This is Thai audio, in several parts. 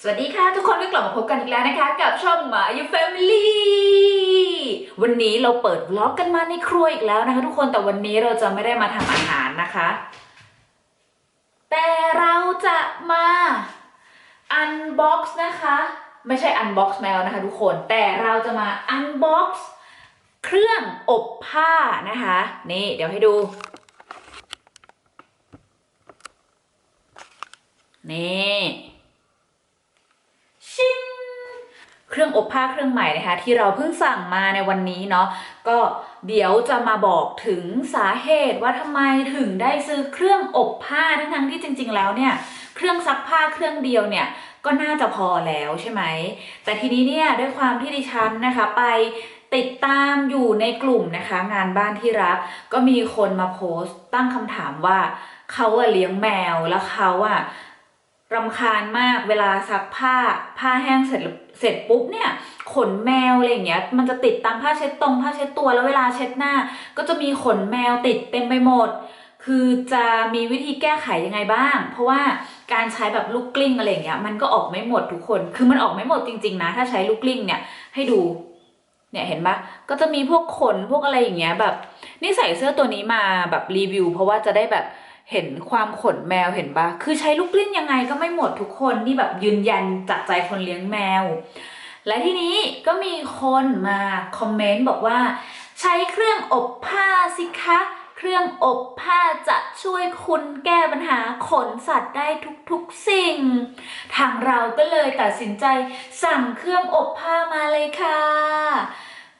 สวัสดีค่ะ ทุกคนก็กลับมาพบกันอีกแล้วนะคะ กับช่องหมาอยู่ Family วันนี้เราเปิดวล็อกกันมาในครัวอีกแล้วนะคะ ทุกคนแต่วันนี้เราจะไม่ได้มาทำอาหารนะคะ แต่เราจะมาอันบ็อกซ์นะคะ ไม่ใช่อันบ็อกซ์แมวนะคะ ทุกคนแต่เราจะมาอันบ็อกซ์เครื่องอบผ้านะคะ นี่เดี๋ยวให้ดู นี่ชิงเครื่องอบผ้าเครื่องใหม่นะคะ ที่เราเพิ่งสั่งมาในวันนี้เนาะก็เดี๋ยวจะมาบอกถึงสาเหตุว่าทำไมถึงได้ซื้อเครื่องอบผ้าทั้งๆที่จริง ๆ แล้วเนี่ยเครื่องซักผ้าเครื่องเดียวเนี่ยก็น่าจะพอแล้วใช่ไหม แต่ทีนี้เนี่ยด้วยความที่ดิฉันนะคะไปติดตามอยู่ในกลุ่มนะคะ งานบ้านที่รัก ก็มีคนมาโพสต์ตั้งคำถามว่าเขาอะเลี้ยงแมวแล้วเขาอะ รำคาญมากเวลาซักผ้าผ้าแห้งเสร็จเสร็จปุ๊บเนี่ยขนแมวอะไรอย่างเงี้ยมันจะติดตามผ้าเช็ดตรงผ้าเช็ดตัวแล้วเวลาเช็ดหน้า ก็จะมีขนแมวติดเต็มไปหมด คือจะมีวิธีแก้ไขยังไงบ้าง เพราะว่าการใช้แบบลูกกลิ้งอะไรอย่างเงี้ยมันก็ออกไม่หมดทุกคน คือมันออกไม่หมดจริง ๆ นะ ถ้าใช้ลูกกลิ้งเนี่ยให้ดูเนี่ยเห็นปะก็จะมีพวกขนพวกอะไรอย่างเงี้ยแบบนี่ใส่เสื้อตัวนี้มาแบบรีวิว เพราะว่าจะได้แบบ เห็นความขนแมวเห็นปะคือใช้ลูกกลิ้งยังไงก็ไม่หมดทุกคนนี่แบบยืนยันจากใจคนเลี้ยงแมว และทีนี้ก็มีคนมาคอมเมนต์บอกว่า ใช้เครื่องอบผ้าสิคะ เครื่องอบผ้าจะช่วยคุณแก้ปัญหาขนสัตว์ได้ทุกๆสิ่ง ทางเราก็เลยตัดสินใจสั่งเครื่องอบผ้ามาเลยค่ะ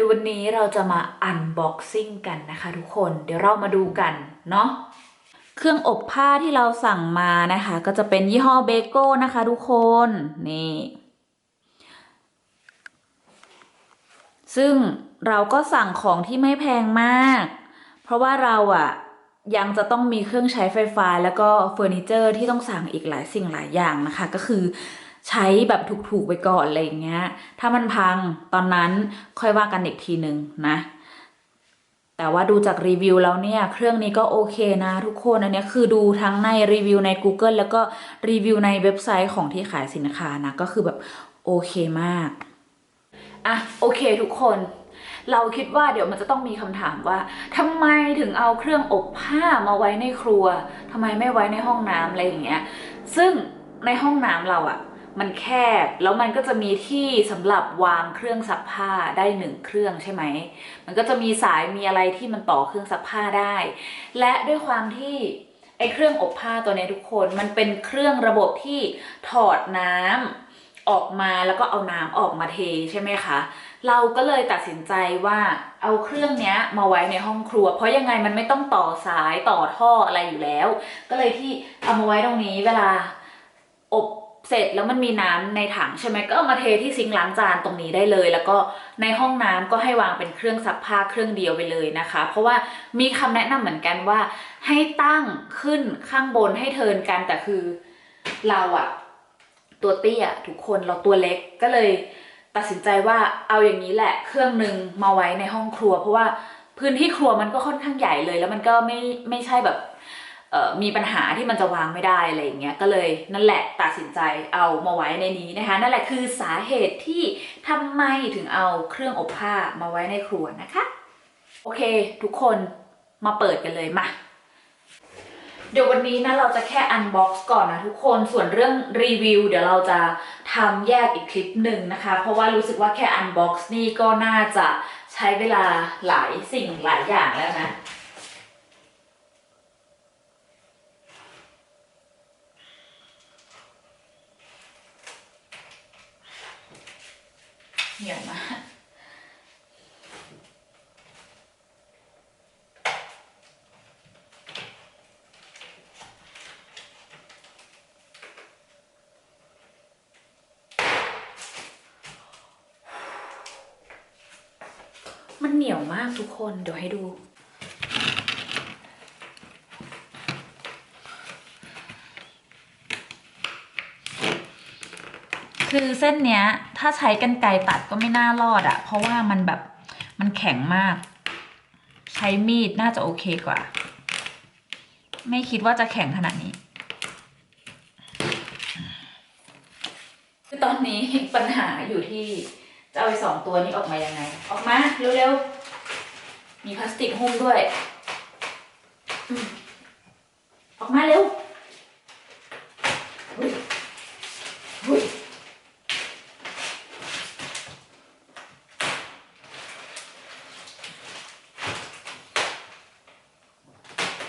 ดี๋ยววันนี้เราจะมาอันบ็อกซิ่งกันนะคะทุกคน เดี๋ยวเรามาดูกันเนาะ เครื่องอบผ้าที่เราสั่งมานะคะ ก็จะเป็นยี่ห้อเบโก้นะคะทุกคนนี่ซึ่งเราก็สั่งของที่ไม่แพงมาก เพราะว่าเราอะยังจะต้องมีเครื่องใช้ไฟฟ้าแล้วก็เฟอร์นิเจอร์ที่ต้องสั่งอีกหลายสิ่งหลายอย่างนะคะ ก็คือใช้แบบถูกๆไปก่อนอะไรอย่างเงี้ย ถ้ามันพังตอนนั้นค่อยว่ากันอีกทีหนึ่งนะ แต่ว่าดูจากรีวิวแล้วเนี่ยเครื่องนี้ก็โอเคนะทุกคนอันนี้คือดูทั้งในรีวิวใน Google แล้วก็รีวิวในเว็บไซต์ของที่ขายสินค้านะก็คือแบบโอเคมากอะโอเคทุกคนเราคิดว่าเดี๋ยวมันจะต้องมีคำถามว่าทำไมถึงเอาเครื่องอบผ้ามาไว้ในครัวทำไมไม่ไว้ในห้องน้ำอะไรอย่างเงี้ย ซึ่งในห้องน้ำเราอะ มันแคบแล้วมันก็จะมีที่สำหรับวางเครื่องซักผ้าได้หนึ่งเครื่องใช่ไหม มันก็จะมีสายมีอะไรที่มันต่อเครื่องซักผ้าได้ และด้วยความที่ไอเครื่องอบผ้าตัวนี้ทุกคนมันเป็นเครื่องระบบที่ถอดน้ำออกมาแล้วก็เอาน้ำออกมาเทใช่ไหมคะ เราก็เลยตัดสินใจว่าเอาเครื่องเนี้ยมาไว้ในห้องครัว เพราะยังไงมันไม่ต้องต่อสายต่อท่ออะไรอยู่แล้ว ก็เลยที่เอามาไว้ตรงนี้เวลาอบ เสร็จแล้วมันมีน้ำในถังใช่ไหมก็เอามาเทที่ซิงค์ล้างจานตรงนี้ได้เลย แล้วก็ในห้องน้ำก็ให้วางเป็นเครื่องซักผ้าเครื่องเดียวไปเลยนะคะ เพราะว่ามีคำแนะนำเหมือนกันว่า ให้ตั้งขึ้นข้างบนให้เทินกันแต่คือเราอะตัวเตี้ยทุกคนเราตัวเล็กก็เลย ตัดสินใจว่าเอาอย่างนี้แหละเครื่องหนึ่งมาไว้ในห้องครัว เพราะว่าพื้นที่ครัวมันก็ค่อนข้างใหญ่เลย แล้วมันก็ไม่ไม่ใช่แบบ มีปัญหาที่มันจะวางไม่ได้อะไรอย่างเงี้ยก็เลยนั่นแหละตัดสินใจเอามาไว้ในนี้นะคะ นั่นแหละคือสาเหตุที่ทำไมถึงเอาเครื่องอบผ้ามาไว้ในครัวนะคะ โอเค ทุกคนมาเปิดกันเลยมาเดี๋ยววันนี้นะเราจะแค่อันบ็อกซ์ก่อนนะทุกคนส่วนเรื่องรีวิวเดี๋ยวเราจะทำแยกอีกคลิปหนึ่งนะคะ เพราะว่ารู้สึกว่าแค่อันบ็อกซ์นี่ก็น่าจะใช้เวลาหลายสิ่งหลายอย่างแล้วนะ มันเหนียวมากทุกคน เดี๋ยวให้ดู คือเส้นเนี้ย ถ้าใช้กันไกรตัดก็ไม่น่ารอดอะเพราะว่ามันแบบมันแข็งมาก ใช้มีดน่าจะโอเคกว่า ไม่คิดว่าจะแข็งขนาดนี้คือตอนนี้ปัญหาอยู่ที่ จะเอาไอ้สองตัวนี้ออกมายังไง ออกมาเร็วๆ มีพลาสติกหุ้มด้วย ออกมาเร็ว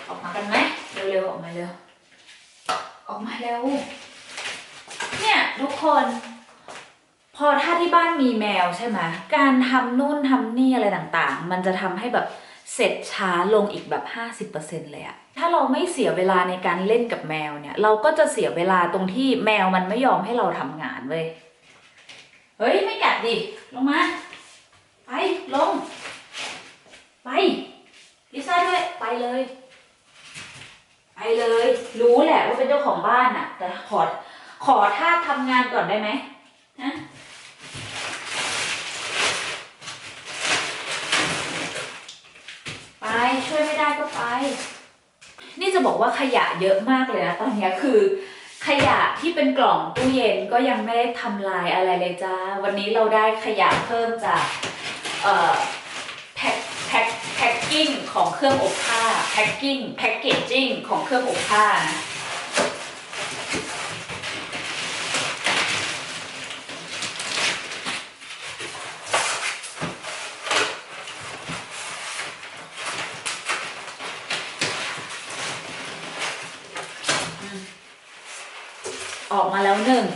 ออกมากันไหมเร็วๆออกมาเร็วออกมาเร็วเนี่ยทุกคน อถ้าที่บ้านมีแมวใช่ไหมการทำนู่นทำนี่อะไรต่างๆ มันจะทำให้แบบเสร็จช้าลงอีกแบบ 50%เลยอะถ้าเราไม่เสียเวลาในการเล่นกับแมวเนี่ย เราก็จะเสียเวลาตรงที่แมวมันไม่ยอมให้เราทำงานเว้ย เฮ้ย ไม่กัดดิ ลงมา ไป ลง ไปลิซ่าด้วย ไปเลย ไปเลย รู้แหละว่าเป็นเจ้าของบ้านอะแต่ขอ ขอท่าทำงานก่อนได้ไหมฮะ ไป ช่วยไม่ได้ก็ไป นี่จะบอกว่าขยะเยอะมากเลยนะตอนนี้คือ ขยะที่เป็นกล่องตู้เย็นก็ยังไม่ได้ทำลายอะไรเลยจ้า วันนี้เราได้ขยะเพิ่มจากเอ่อแพ็คแพ็คแพ็คกิ้งของเครื่องอบผ้าแพ็คกิ้งแพ็คเกจจิ้งของเครื่องอบผ้านะ ออกมาแล้วหนึ่ง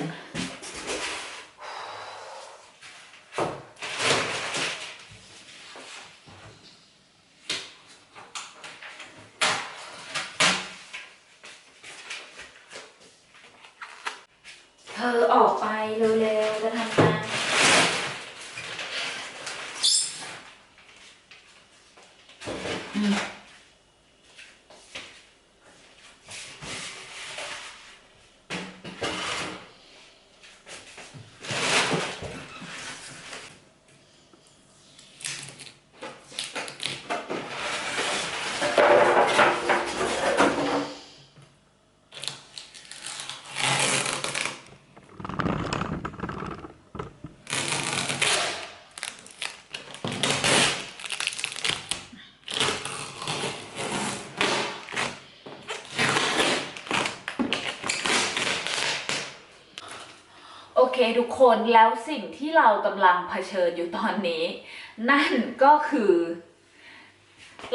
เธอออกไปเร็วๆ จะทำงาน อืม โอ เคทุกคนแล้วสิ่งที่เรากำลังเผชิญอยู่ตอนนี้ นั่นก็คือ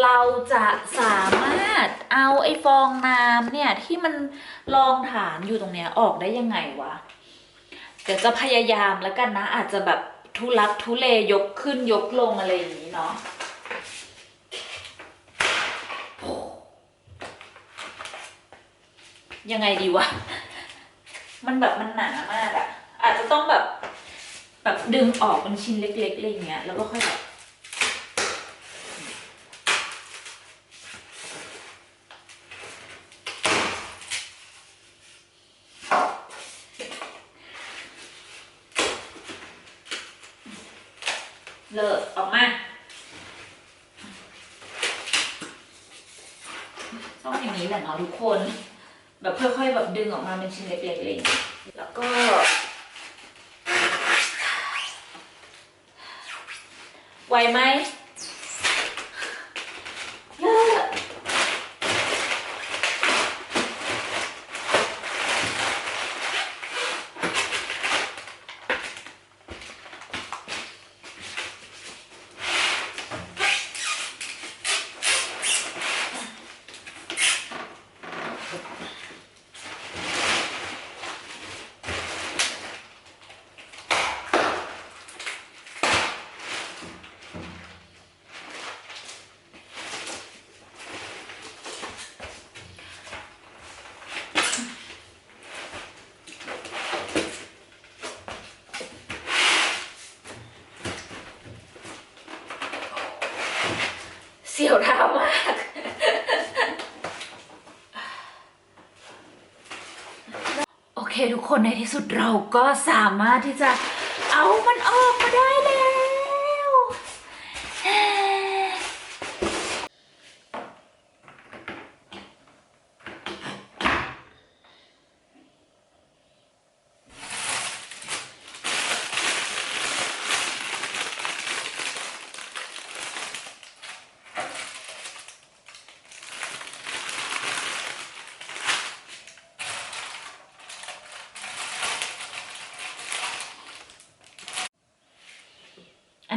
เราจะสามารถเอาไอ้ฟองน้ำเนี่ยที่มันรองฐานอยู่ตรงเนี้ยออกได้ยังไงวะ เดี๋ยวจะพยายามแล้วกันนะ อาจจะแบบทุลักทุเลยกขึ้นยกลงอะไรอย่างนี้เนาะยังไงดีวะ มันแบบมันหนามากอะ อาจจะต้องแบบแบบดึงออกเป็นชิ้นเล็กๆอะไรอย่างเงี้ยแล้วก็ค่อยแบบเลิกออกมาต้องอย่างนี้แหละเนาะทุกคน แบบค่อยๆแบบดึงออกมาเป็นชิ้นเล็กๆเลยแล้วก็ ไหวไหมเลิกเสียวเท้ามาก โอ เคทุกคนในที่สุดเราก็สามารถที่จะเอามันออกมาได้แล้ว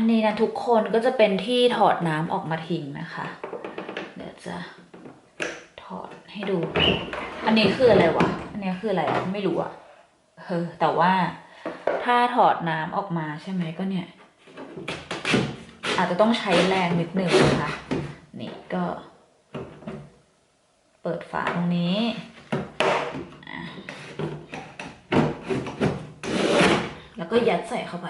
นนี้นะทุกคนก็จะเป็นที่ถอดน้ำออกมาทิ้งนะคะ เดี๋ยวจะถอดให้ดู อันนี้คืออะไรวะ อันนี้คืออะไรไม่รู้อะเออแต่ว่าถ้าถอดน้ำออกมาใช่ไหมก็เนี่ย อาจจะต้องใช้แรงนิดหนึ่งนะคะ นี่ก็ เปิดฝาตรงนี้แล้วก็ยัดใส่เข้าไป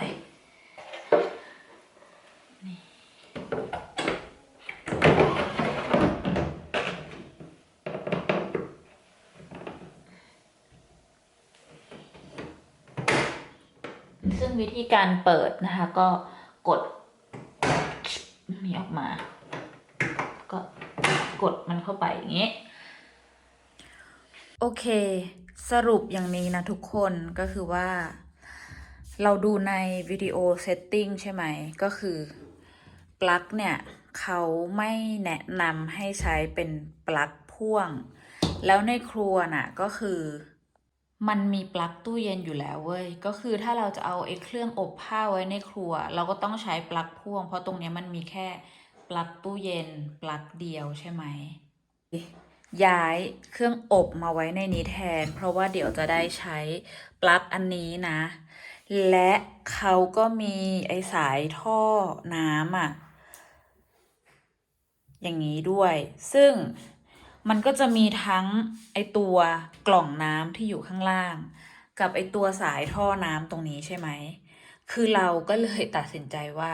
ซึ่ง วิธีการเปิดนะคะ ก็กดนี่ออกมา ก็กดมันเข้าไปอย่างนี้ โอเค สรุปอย่างนี้นะทุกคนก็คือว่า เราดูในวิดีโอเซตติ้งใช่ไหม ก็คือปลั๊กเนี่ยเขาไม่แนะนำให้ใช้เป็นปลั๊กพ่วง แล้วในครัวน่ะก็คือ มันมีปลั๊กตู้เย็นอยู่แล้วเว้ย ก็คือถ้าเราจะเอาไอ้เครื่องอบผ้าไว้ในครัว เราก็ต้องใช้ปลั๊กพ่วง เพราะตรงนี้มันมีแค่ปลั๊กตู้เย็นปลั๊กเดียวใช่ไหม ย้ายเครื่องอบมาไว้ในนี้แทน เพราะว่าเดี๋ยวจะได้ใช้ปลั๊กอันนี้นะ และเขาก็มีไอสายท่อน้ำอะ อย่างนี้ด้วย ซึ่ง มันก็จะมีทั้งไอตัวกล่องน้ำที่อยู่ข้างล่าง กับไอตัวสายท่อน้ำตรงนี้ใช่ไหม คือเราก็เลยตัดสินใจว่า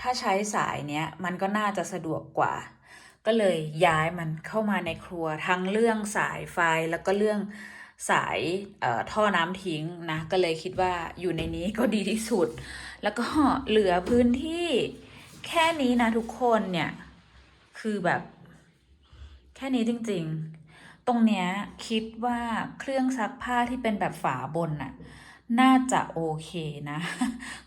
ถ้าใช้สายเนี้ยมันก็น่าจะสะดวกกว่า ก็เลยย้ายมันเข้ามาในครัวทั้งเรื่องสายไฟแล้วก็เรื่องสายเอ่อท่อน้ำทิ้งนะ ก็เลยคิดว่าอยู่ในนี้ก็ดีที่สุด แล้วก็เหลือพื้นที่แค่นี้นะทุกคนเนี่ย คือแบบ ค่นี้จริง ๆ ตรงเนี้ยคิดว่าเครื่องซักผ้าที่เป็นแบบฝาบนน่ะน่าจะโอเคนะ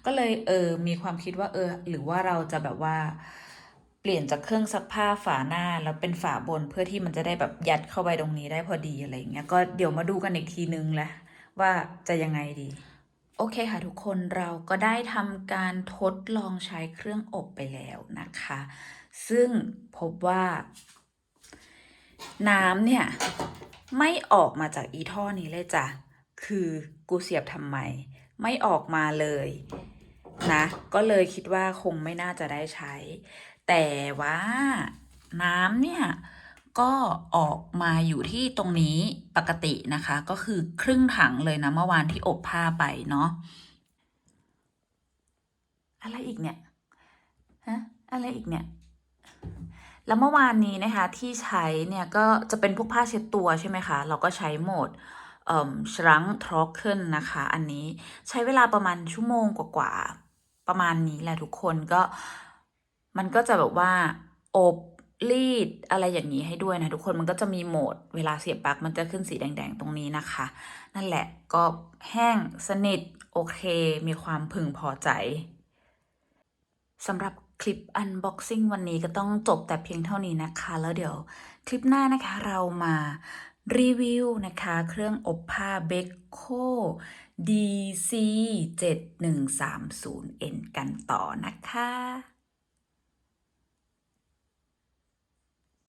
ก็เลยเออมีความคิดว่าเออ หรือว่าเราจะแบบว่า เปลี่ยนจากเครื่องซักผ้าฝาหน้าแล้วเป็นฝาบนเพื่อที่มันจะได้แบบยัดเข้าไปตรงนี้ได้พอดีอะไรอย่างเงี้ยก็เดี๋ยวมาดูกันอีกทีนึงแหละว่าจะยังไงดี โอเคค่ะทุกคนเราก็ได้ทำการทดลองใช้เครื่องอบไปแล้วนะคะ ซึ่งพบว่า น้ำเนี่ย ไม่ออกมาจากอีท่อนี้เลยจ้ะ คือกูเสียบทำไม ไม่ออกมาเลยนะ ก็เลยคิดว่าคงไม่น่าจะได้ใช้ แต่ว่าน้ำเนี่ยก็ออกมาอยู่ที่ตรงนี้ปกตินะคะ ก็คือครึ่งถังเลยนะเมื่อวานที่อบผ้าไปเนาะอะไรอีกเนี่ยฮะอะไรอีกเนี่ย แล้วเมื่อวานนี้นะคะที่ใช้เนี่ยก็จะเป็นพวกผ้าเช็ดตัวใช่ไหมคะ เราก็ใช้โหมดเอ่อชรังทรอกเกิลนะคะ อันนี้ใช้เวลาประมาณชั่วโมงกว่าๆ ประมาณนี้แหละทุกคนก็มันก็จะแบบว่าอบรีดอะไรอย่างนี้ให้ด้วยนะทุกคนมันก็จะมีโหมด เวลาเสียบปลั๊กมันจะขึ้นสีแดงๆ ตรงนี้นะคะ นั่นแหละก็แห้งสนิทโอเค มีความพึงพอใจสำหรับ คลิป Unboxing วันนี้ก็ต้องจบแต่เพียงเท่านี้นะคะ แล้วเดี๋ยวคลิปหน้านะคะเรามารีวิวนะคะ เครื่องอบผ้า Beko DC 7130N กันต่อนะคะ